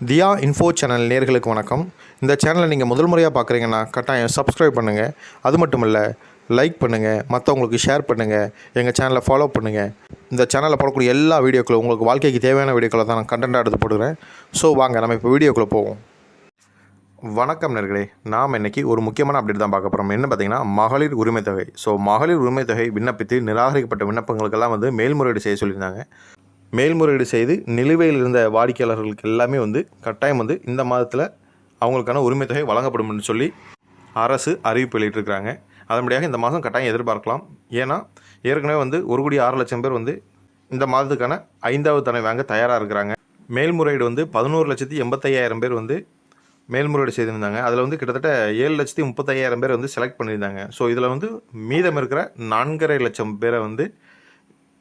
தியா info channel நேர்களுக்கு வணக்கம். இந்த சேனலை நீங்கள் முதல் முறையாக பார்க்குறீங்கன்னா கட்டாயம் சப்ஸ்கிரைப் பண்ணுங்கள் அது மட்டும் இல்லை லைக் பண்ணுங்கள் மற்றவங்களுக்கு ஷேர் பண்ணுங்கள் எங்கள் சேனலை ஃபாலோ பண்ணுங்கள் இந்த சேனலில் போடக்கூடிய எல்லா வீடியோக்களும் உங்களுக்கு வாழ்க்கைக்கு தேவையான வீடியோக்களை தான் நான் கண்டென்ட்டாக எடுத்து போடுறேன். ஸோ வாங்க நம்ம இப்போ வீடியோக்குள்ளே போவோம். வணக்கம் நேர்களே. நாம் இன்றைக்கி ஒரு முக்கியமான அப்டேட் தான் பார்க்க போகிறோம் என்ன பார்த்தீங்கன்னா மகளிர் உரிமை தொகை ஸோ மகளிர் உரிமை தொகை விண்ணப்பித்து நிராகரிக்கப்பட்ட விண்ணப்பங்களுக்கெல்லாம் வந்து மேல்முறையீடு செய்ய சொல்லியிருந்தாங்க. மேல்முறையீடு செய்து நிலுவையில் இருந்த வாடிக்கையாளர்களுக்கு எல்லாமே வந்து கட்டாயம் வந்து இந்த மாதத்தில் அவங்களுக்கான உரிமை தொகை வழங்கப்படும்னு சொல்லி அரசு அறிவிப்பு வெளியிட்டிருக்கிறாங்க. அதன்படியாக இந்த மாதம் கட்டாயம் எதிர்பார்க்கலாம். ஏன்னா ஏற்கனவே வந்து ஒரு கோடி ஆறு லட்சம் பேர் வந்து இந்த மாதத்துக்கான ஐந்தாவது தடவை வாங்க தயாராக இருக்கிறாங்க. மேல்முறையீடு வந்து பதினோரு லட்சத்தி எண்பத்தையாயிரம் பேர் வந்து மேல்முறையீடு செய்திருந்தாங்க. அதில் வந்து கிட்டத்தட்ட ஏழு லட்சத்தி முப்பத்தையாயிரம் பேர் வந்து செலக்ட் பண்ணியிருந்தாங்க. ஸோ இதில் வந்து மீதம் இருக்கிற நான்கரை லட்சம் பேரை வந்து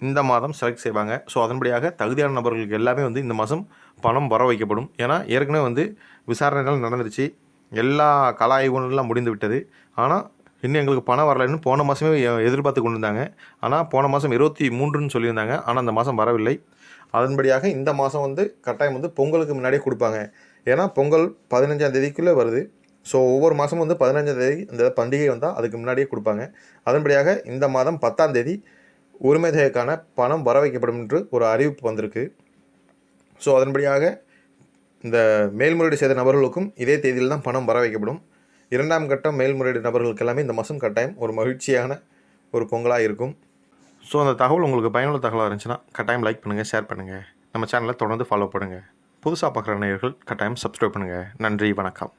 இந்த மாதம் செலக்ட் செய்வாங்க. ஸோ அதன்படியாக தகுதியான நபர்களுக்கு எல்லாமே வந்து இந்த மாதம் பணம் வர வைக்கப்படும். ஏன்னா ஏற்கனவே வந்து விசாரணைகள் நடந்துருச்சு. எல்லா கல முடிந்து விட்டது. ஆனால் இன்னும் எங்களுக்கு பணம் வரலைன்னு போன மாதமே எதிர்பார்த்து கொண்டு இருந்தாங்க ஆனால் போன மாதம் இருபத்தி மூன்றுன்னு சொல்லியிருந்தாங்க. ஆனால் அந்த மாதம் வரவில்லை. அதன்படியாக இந்த மாதம் வந்து கட்டாயம் வந்து பொங்கலுக்கு முன்னாடியே கொடுப்பாங்க. ஏன்னா பொங்கல் பதினஞ்சாம் தேதிக்குள்ளே வருது. ஸோ ஒவ்வொரு மாதமும் வந்து பதினஞ்சாம் தேதி இந்த பண்டிகை வந்தால் அதுக்கு முன்னாடியே கொடுப்பாங்க. அதன்படியாக இந்த மாதம் பத்தாம் தேதி உரிமை பணம் வர வைக்கப்படும் என்று ஒரு அறிவிப்பு வந்திருக்கு. ஸோ அதன்படியாக இந்த மேல்முறையீடு செய்த நபர்களுக்கும் இதே தேதியில் தான் பணம் வர வைக்கப்படும் இரண்டாம் கட்டம் மேல்முறையீடு நபர்களுக்கு எல்லாமே இந்த மாதம் கட்டாயம் ஒரு மகிழ்ச்சியான ஒரு பொங்கலாக இருக்கும். ஸோ அந்த தகவல் உங்களுக்கு பயனுள்ள தகவலாக இருந்துச்சுன்னா கட்டாயம் லைக் பண்ணுங்கள் ஷேர் பண்ணுங்கள் நம்ம சேனலை தொடர்ந்து ஃபாலோ பண்ணுங்கள் புதுசாக பார்க்குற நேயர்கள் கட்டாயம் சப்ஸ்கிரைப் பண்ணுங்கள் நன்றி வணக்கம்.